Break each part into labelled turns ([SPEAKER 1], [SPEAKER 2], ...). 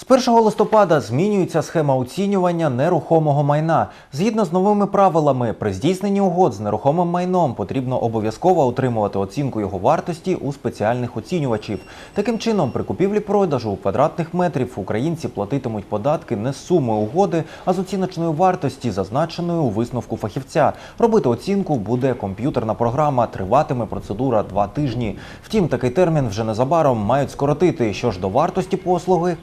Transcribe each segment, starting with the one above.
[SPEAKER 1] З 1 листопада змінюється схема оцінювання нерухомого майна. Згідно з новими правилами, при здійсненні угод з нерухомим майном потрібно обов'язково отримувати оцінку його вартості у спеціальних оцінювачів. Таким чином, при купівлі-продажу квадратних метрів українці платитимуть податки не з суми угоди, а з оціночної вартості, зазначеної у висновку фахівця. Робити оцінку буде комп'ютерна програма. Триватиме процедура два тижні. Втім, такий термін вже незабаром мають скоротити. Що ж до вартості послуги,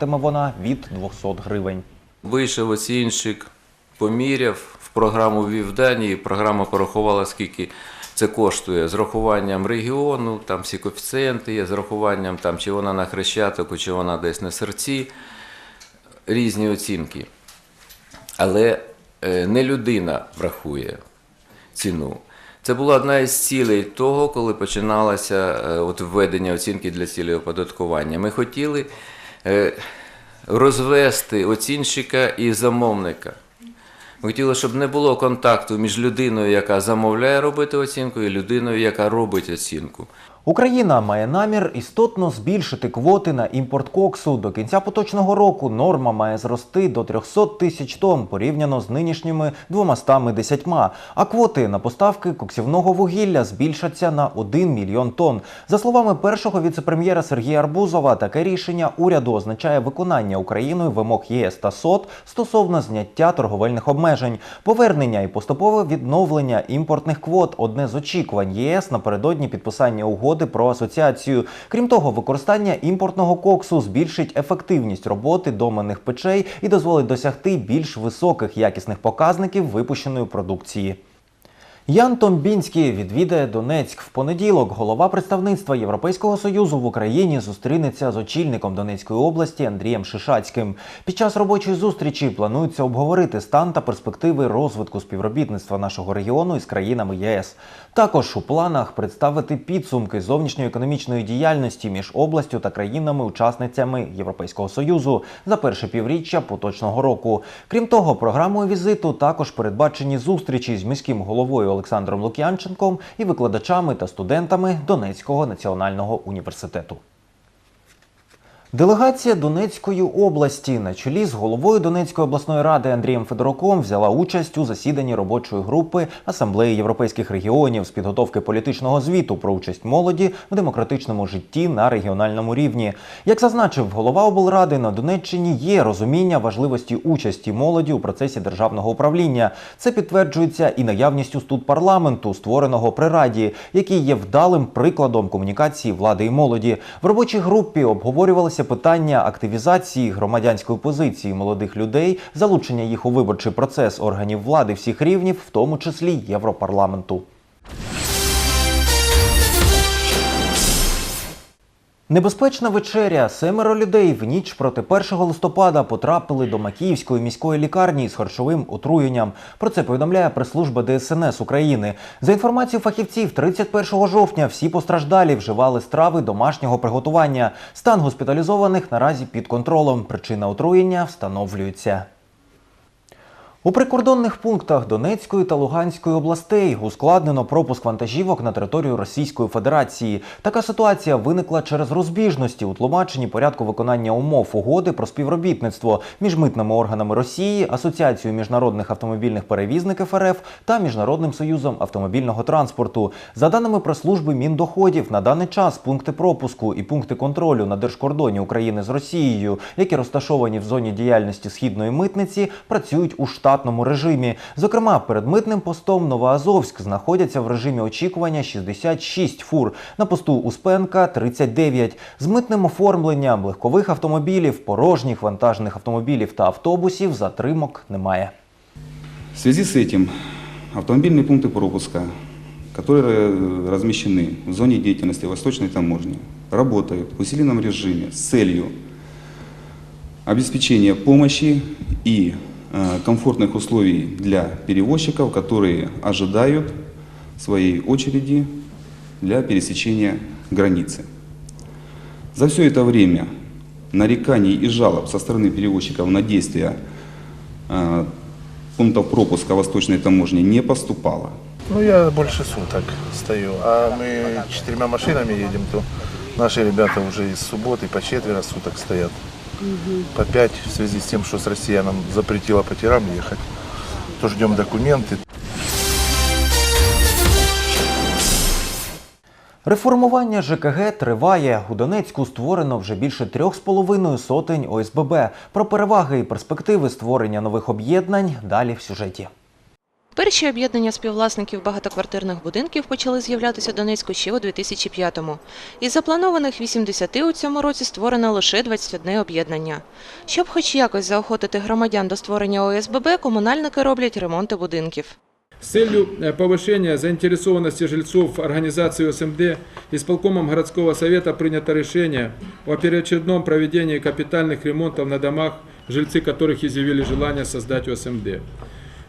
[SPEAKER 1] коштуватиме вона від 200 гривень.
[SPEAKER 2] Вийшов оцінщик, поміряв, в програму ввів дані, і програма порахувала, скільки це коштує з рахуванням регіону, там всі коефіцієнти є, з рахуванням, там, чи вона на Хрещатику, чи вона десь на серці, різні оцінки. Але е, не людина врахує ціну. Це була одна із цілей того, коли починалося е, от введення оцінки для цілей оподаткування. Ми хотіли е, розвести оцінщика і замовника. Ми хотіли, щоб не було контакту між людиною, яка замовляє робити оцінку, і людиною, яка робить оцінку.
[SPEAKER 1] Україна має намір істотно збільшити квоти на імпорт коксу. До кінця поточного року норма має зрости до 300 тисяч тонн порівняно з нинішніми 210. А квоти на поставки коксівного вугілля збільшаться на 1 мільйон тонн. За словами першого віцепрем'єра Сергія Арбузова, таке рішення уряду означає виконання Україною вимог ЄС та СОТ стосовно зняття торговельних обмежень, повернення і поступове відновлення імпортних квот одне з очікувань ЄС напередодні підписання угоди про асоціацію. Крім того, використання імпортного коксу збільшить ефективність роботи доменних печей і дозволить досягти більш високих якісних показників випущеної продукції. Ян Томбінський відвідає Донецьк в понеділок. Голова представництва Європейського союзу в Україні зустрінеться з очільником Донецької області Андрієм Шишацьким. Під час робочої зустрічі планується обговорити стан та перспективи розвитку співробітництва нашого регіону із країнами ЄС. Також у планах представити підсумки зовнішньої економічної діяльності між областю та країнами-учасницями Європейського союзу за перше півріччя поточного року. Крім того, програмою візиту також передбачені зустрічі з міським головою Олександром Лук'янченком і викладачами та студентами Донецького національного університету. Делегація Донецької області на чолі з головою Донецької обласної ради Андрієм Федоруком взяла участь у засіданні робочої групи Асамблеї європейських регіонів з підготовки політичного звіту про участь молоді в демократичному житті на регіональному рівні. Як зазначив голова облради на Донеччині, є розуміння важливості участі молоді у процесі державного управління. Це підтверджується і наявністю студ парламенту, створеного при раді, який є вдалим прикладом комунікації влади і молоді. В робочій групі обговорювалися питання активізації громадянської позиції молодих людей, залучення їх у виборчий процес органів влади всіх рівнів, в тому числі Європарламенту. Небезпечна вечеря. Семеро людей в ніч проти 1 листопада потрапили до Макіївської міської лікарні з харчовим отруєнням. Про це повідомляє прес-служба ДСНС України. За інформацією фахівців, 31 жовтня всі постраждалі вживали страви домашнього приготування. Стан госпіталізованих наразі під контролем. Причина отруєння встановлюється. У прикордонних пунктах Донецької та Луганської областей ускладнено пропуск вантажівок на територію Російської Федерації. Така ситуація виникла через розбіжності у тлумаченні порядку виконання умов угоди про співробітництво між митними органами Росії, Асоціацією міжнародних автомобільних перевізників РФ та Міжнародним союзом автомобільного транспорту. За даними прес-служби Міндоходів, на даний час пункти пропуску і пункти контролю на держкордоні України з Росією, які розташовані в зоні діяльності східної митниці, працюють у штатному режимі. Зокрема, перед митним постом Новоазовськ знаходяться в режимі очікування 66 фур, на посту Успенка 39. З митним оформленням легкових автомобілів, порожніх вантажних автомобілів та автобусів затримок немає.
[SPEAKER 3] В связи с этим автомобильные пункты пропуска, которые э, размещены в зоне деятельности Восточной таможни, работают в усиленном режиме с целью обеспечения помощи и э, комфортных условий для перевозчиков, которые ожидают своей очереди для пересечения границы. За все это время нареканий и жалоб со стороны перевозчиков на действия э, пунктов пропуска восточной таможни не поступало.
[SPEAKER 4] Ну, я больше суток стою, а мы четырьмя машинами едем, то наши ребята уже из субботы по четверо суток стоят. По 5 в связи с тем, что с Россией нам запретила по тирам ехать. То ждем документы.
[SPEAKER 1] Реформування ЖКГ триває. У Донецьку створено вже більше трьох з половиною сотень ОСББ. Про переваги і перспективи створення нових об'єднань далі в сюжеті.
[SPEAKER 5] Перші об'єднання співвласників багатоквартирних будинків почали з'являтися у Донецьку ще у 2005-му. Із запланованих 80 у цьому році створено лише 21 об'єднання. Щоб хоч якось заохотити громадян до створення ОСББ, комунальники роблять ремонти будинків.
[SPEAKER 2] С целью э, повышения заинтересованности жильцов в организации ОСМД исполкомом городского совета принято решение о первоочередном проведении капитальных ремонтов на домах, жильцы которых изъявили желание создать ОСМД.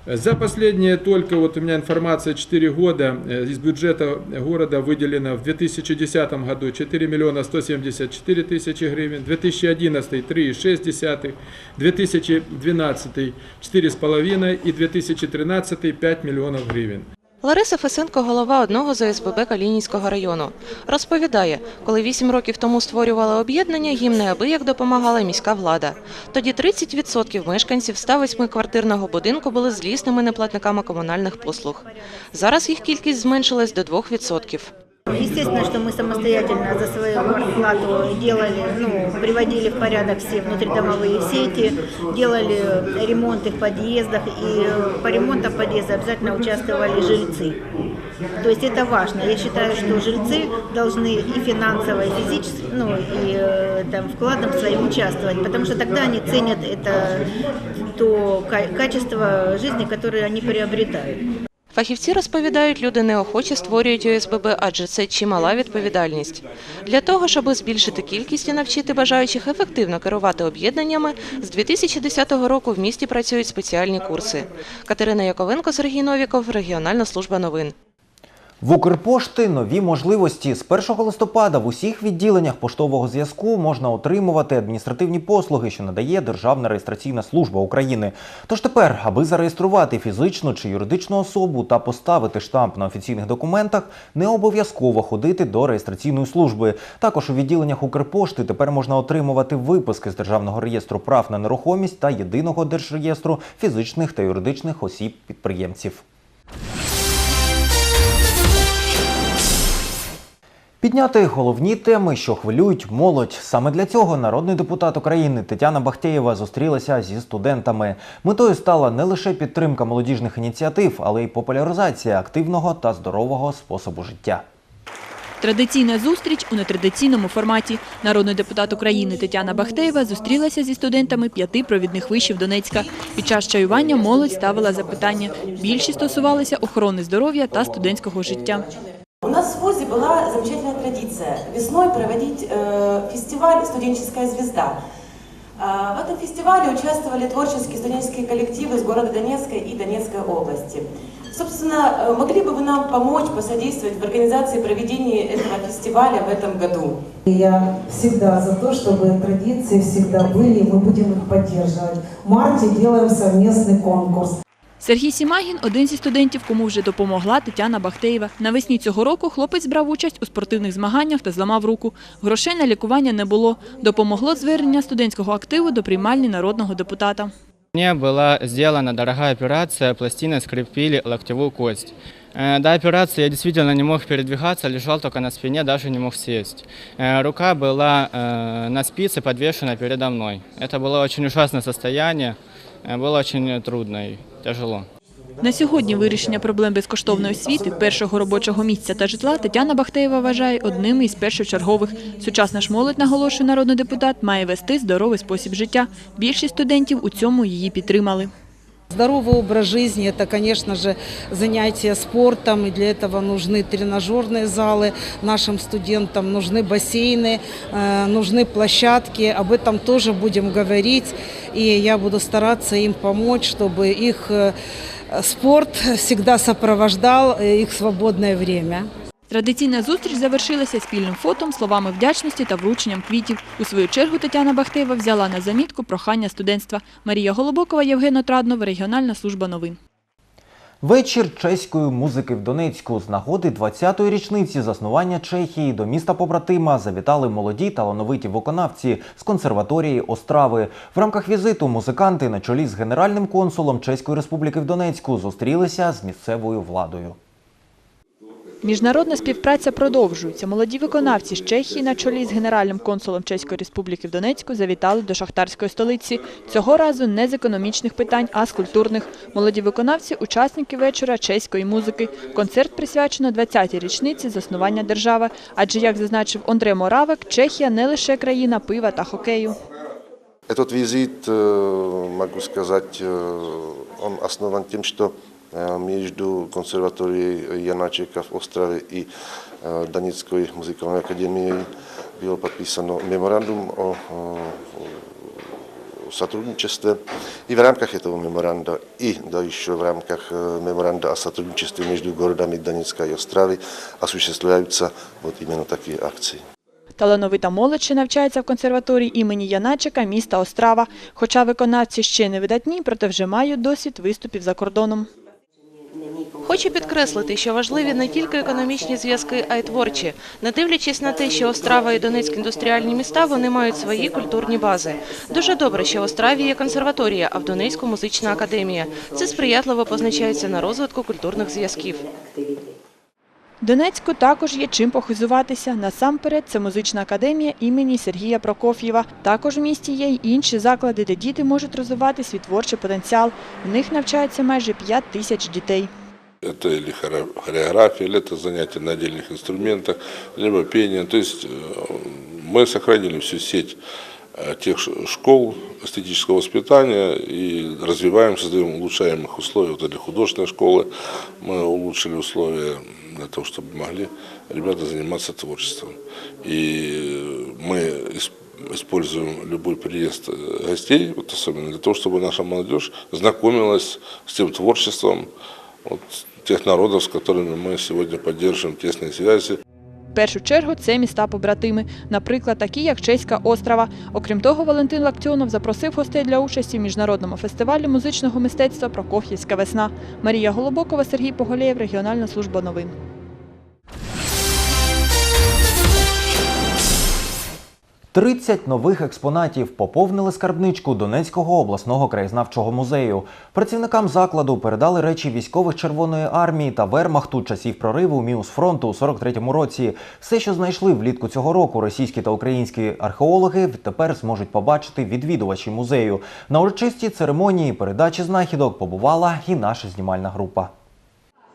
[SPEAKER 2] Э, За последние только, вот у меня информация, 4 года э, из бюджета города выделено в 2010 году 4 миллиона 174 тысячи гривен, 2011 3,6, 2012 4,5 и 2013 5 миллионов гривен.
[SPEAKER 5] Лариса Фесенко – голова одного з ОСББ Калінінського району. Розповідає, коли вісім років тому створювали об'єднання, їм неабияк допомагала міська влада. Тоді 30% мешканців 108-квартирного будинку були злісними неплатниками комунальних послуг. Зараз їх кількість зменшилась до 2%.
[SPEAKER 6] Естественно, что мы самостоятельно за свою плату делали, ну, приводили в порядок все внутридомовые сети, делали ремонт в подъездах, и по ремонтам подъезда обязательно участвовали жильцы. То есть это важно. Я считаю, что жильцы должны и финансово, и физически, ну, и э, там, вкладом своим участвовать, потому что тогда они ценят это то ка- качество жизни, которое они приобретают.
[SPEAKER 5] Фахівці розповідають, люди неохоче створюють ОСББ, адже це чимала відповідальність. Для того, щоб збільшити кількість і навчити бажаючих ефективно керувати об'єднаннями, з 2010 року в місті працюють спеціальні курси. Катерина Яковенко, Сергій Новіков, Регіональна служба новин.
[SPEAKER 1] В Укрпошти нові можливості. З 1 листопада в усіх відділеннях поштового зв'язку можна отримувати адміністративні послуги, що надає Державна реєстраційна служба України. Тож тепер, аби зареєструвати фізичну чи юридичну особу та поставити штамп на офіційних документах, не обов'язково ходити до реєстраційної служби. Також у відділеннях Укрпошти тепер можна отримувати виписки з Державного реєстру прав на нерухомість та єдиного держреєстру фізичних та юридичних осіб підприємців. Підняти головні теми, що хвилюють молодь. Саме для цього народний депутат України Тетяна Бахтеєва зустрілася зі студентами. Метою стала не лише підтримка молодіжних ініціатив, але й популяризація активного та здорового способу життя.
[SPEAKER 7] Традиційна зустріч у нетрадиційному форматі. Народний депутат України Тетяна Бахтеєва зустрілася зі студентами п'яти провідних вишів Донецька. Під час чаювання молодь ставила запитання. Більшість стосувалися охорони здоров'я та студентського життя.
[SPEAKER 8] У нас в ВУЗе была замечательная традиция весной проводить э, фестиваль «Студенческая звезда». А, в этом фестивале участвовали творческие студенческие коллективы из города Донецка и Донецкой области. Собственно, э, могли бы вы нам помочь, посодействовать в организации проведения этого фестиваля в этом году?
[SPEAKER 9] Я всегда за то, чтобы традиции всегда были, и мы будем их поддерживать. В марте делаем совместный конкурс.
[SPEAKER 7] Сергій Сімагін – один зі студентів, кому вже допомогла Тетяна Бахтеєва. Навесні цього року хлопець брав участь у спортивних змаганнях та зламав руку. Грошей на лікування не було. Допомогло звернення студентського активу до приймальні народного депутата.
[SPEAKER 10] Мне была сделана дорогая операция, пластины скрепили локтевую кость. Э, До операции я действительно не мог передвигаться, лежал только на спине, даже не мог сесть. Э, Рука была э, на спице подвешена передо мной. Это было очень ужасное состояние, э, было очень трудно и тяжело.
[SPEAKER 7] На сьогодні вирішення проблем безкоштовної освіти, першого робочого місця та житла Тетяна Бахтеєва вважає одним із першочергових. Сучасна ж молодь, наголошує народний депутат, має вести здоровий спосіб життя. Більшість студентів у цьому її підтримали.
[SPEAKER 9] Здоровый образ жизни – это, конечно же, занятия спортом, и для этого нужны тренажерные залы нашим студентам, нужны бассейны, э, нужны площадки. Об этом тоже будем говорить, и я буду стараться им помочь, чтобы их э, спорт всегда сопровождал э, их свободное время.
[SPEAKER 7] Традиційна зустріч завершилася спільним фотом, словами вдячності та врученням квітів. У свою чергу Тетяна Бахтеєва взяла на замітку прохання студентства. Марія Голобокова, Євген Отраднов, Регіональна служба новин.
[SPEAKER 1] Вечір чеської музики в Донецьку з нагоди 20-ї річниці заснування Чехії до міста побратима завітали молоді талановиті виконавці з консерваторії Острави. В рамках візиту музиканти на чолі з генеральним консулом Чеської Республіки в Донецьку зустрілися з місцевою владою.
[SPEAKER 7] Міжнародна співпраця продовжується. Молоді виконавці з Чехії на чолі з генеральним консулом Чеської Республіки в Донецьку завітали до шахтарської столиці. Цього разу не з економічних питань, а з культурних. Молоді виконавці – учасники вечора чеської музики. Концерт присвячено 20-й річниці заснування держави. Адже, як зазначив Ондре Моравик, Чехія не лише країна пива та хокею.
[SPEAKER 11] Этот визит, э, могу сказать, э, он основан тем, что э, между консерваторией Яначека в Острове и э, Донецкой музыкальной академией было подписано меморандум о, о сотрудничестве. И в рамках этого меморанда, и да, еще в рамках э, меморанда о сотрудничестве между городами Донецка и Островы осуществляются вот именно такие акции.
[SPEAKER 7] Талановита молодь ще навчається в консерваторії імені Яначика міста Острава. Хоча виконавці ще не видатні, проте вже мають досвід виступів за кордоном.
[SPEAKER 5] Хочу підкреслити, що важливі не тільки економічні зв'язки, а й творчі. Не дивлячись на те, що Острава і Донецьк індустріальні міста, вони мають свої культурні бази. Дуже добре, що в Остраві є консерваторія, а в Донецьку музична академія. Це сприятливо позначається на розвитку культурних зв'язків.
[SPEAKER 7] Донецьку також є чим похизуватися. Насамперед, це музична академія імені Сергія Прокоф'єва. Також в місті є й інші заклади, де діти можуть розвивати свій творчий потенціал. В них навчається майже 5 тисяч дітей.
[SPEAKER 12] Это или хоре- хореография, или это занятия на отдельных инструментах, либо пение. То есть э, мы сохранили всю сеть э, тех школ эстетического воспитания и развиваем, создаем, улучшаем их условия. Вот эти художественные школы мы улучшили условия для того, чтобы могли ребята заниматься творчеством. И мы ис- используем любой приезд э, гостей, вот особенно для того, чтобы наша молодежь знакомилась с тем творчеством, вот, тех народов, с которыми мы сегодня поддерживаем тесные связи.
[SPEAKER 7] В першу чергу це міста-побратими, наприклад, такі як Чеська Острова. Окрім того, Валентин Лактіонов запросив гостей для участі в міжнародному фестивалі музичного мистецтва Прокоф'ївська весна. Марія Голобокова, Сергій Поголєєв, Регіональна служба новин.
[SPEAKER 1] Тридцять нових експонатів поповнили скарбничку Донецького обласного краєзнавчого музею. Працівникам закладу передали речі військових Червоної армії та вермахту часів прориву Міусфронту у 43-му році. Все, що знайшли влітку цього року, російські та українські археологи тепер зможуть побачити відвідувачі музею. На урочистій церемонії передачі знахідок побувала і наша знімальна група.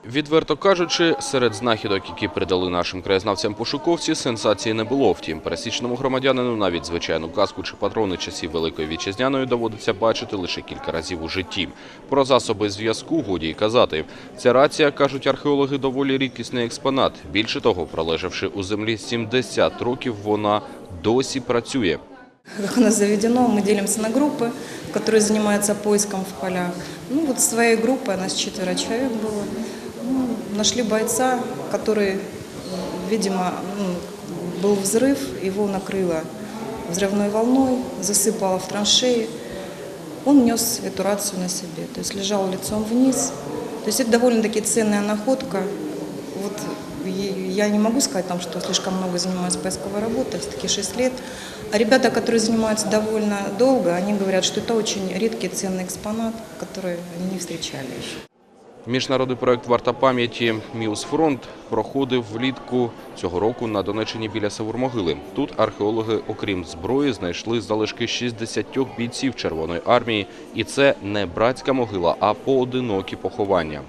[SPEAKER 10] Відверто кажучи, серед знахідок, які передали нашим краєзнавцям-пошуковці, сенсації не було. Втім, пересічному громадянину навіть звичайну каску чи патрони часів Великої Вітчизняної доводиться бачити лише кілька разів у житті. Про засоби зв'язку годі й казати. Ця рація, кажуть археологи, доволі рідкісний експонат. Більше того, пролежавши у землі 70 років, вона досі працює.
[SPEAKER 13] Как у нас заведено, мы делимся на группы, которые занимаются поиском в полях. Ну вот своей группой, у нас четверо человек было, ну, Нашли бойца, который, видимо, ну, был взрыв, его накрыло взрывной волной, засыпало в траншеи. Он нес эту рацию на себе, то есть лежал лицом вниз. То есть это довольно-таки ценная находка. Вот я не могу сказать, там, что слишком много занимаюсь поисковой работой, все-таки 6 лет. А ребята, которые занимаются довольно долго, они говорят, что это очень редкий ценный экспонат, который они не встречали еще.
[SPEAKER 10] Міжнародний проект «Варта пам'яті» «Міусфронт» проходив влітку цього року на Донеччині біля Савурмогили. Тут археологи, окрім зброї, знайшли залишки 60 бійців Червоної армії. І це не братська могила, а поодинокі поховання.